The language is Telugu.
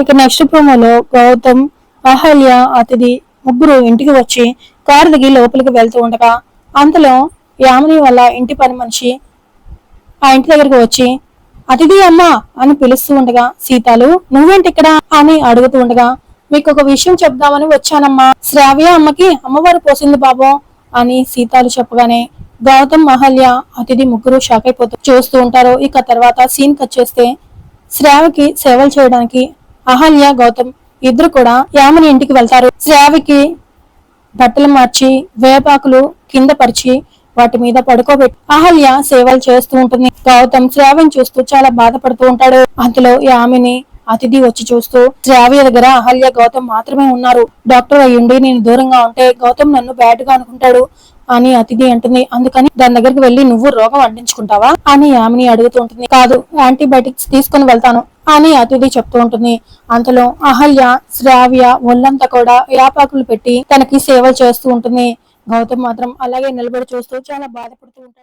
ఇక నెక్స్ట్ ప్రోమోలో గౌతమ్ అహల్య అతిథి ముగ్గురు ఇంటికి వచ్చి కారు దిగి లోపలికి వెళ్తూ ఉండగా అంతలో యామిని వల్ల ఇంటి పని మనిషి ఆ ఇంటి దగ్గరికి వచ్చి అతిథి అమ్మ అని పిలుస్తూ ఉండగా సీతాలు నువ్వేంటి ఇక్కడ అని అడుగుతూ ఉండగా మీకు ఒక విషయం చెప్దామని వచ్చానమ్మా. శ్రావ్య అమ్మకి అమ్మవారు పోసింది బాబు అని సీతాలు చెప్పగానే గౌతమ్ మహల్య అతిథి ముగ్గురు షాక్ అయిపోతూ చూస్తూ ఉంటారు. ఇక తర్వాత సీన్ కట్ చేస్తే శ్రావకి సేవలు చేయడానికి అహల్య గౌతమ్ ఇద్దరు కూడా యామిని ఇంటికి వెళ్తారు. శ్రావికి బట్టలు మార్చి వేపాకులు కింద పరిచి వాటి మీద పడుకోబెట్టి అహల్య సేవలు చేస్తూ ఉంటుంది. గౌతమ్ శ్రావిని చూస్తూ చాలా బాధపడుతూ ఉంటాడు. అందులో యామిని అతిథి వచ్చి చూస్తూ శ్రావ్య దగ్గర అహల్య గౌతమ్ మాత్రమే ఉన్నారు. డాక్టర్ అయ్యుండి నేను దూరంగా ఉంటే గౌతమ్ నన్ను బ్యాడ్గా అనుకుంటాడు. అని అతిథి అంటుంది. అందుకని దాని దగ్గరికి వెళ్ళి నువ్వు రోగం అంటించుకుంటావా అని యామిని అడుగుతూ ఉంటుంది. కాదు యాంటీబయాటిక్స్ తీసుకుని వెళ్తాను అని అతిథి చెప్తూ ఉంటుంది. అంతలో అహల్య శ్రావ్య ఒళ్ళంతా కూడా యాపాకులు పెట్టి తనకి సేవలు చేస్తూ ఉంటుంది. గౌతమ్ మాత్రం అలాగే నిలబడి చూస్తూ చాలా బాధపడుతూ ఉంటాడు.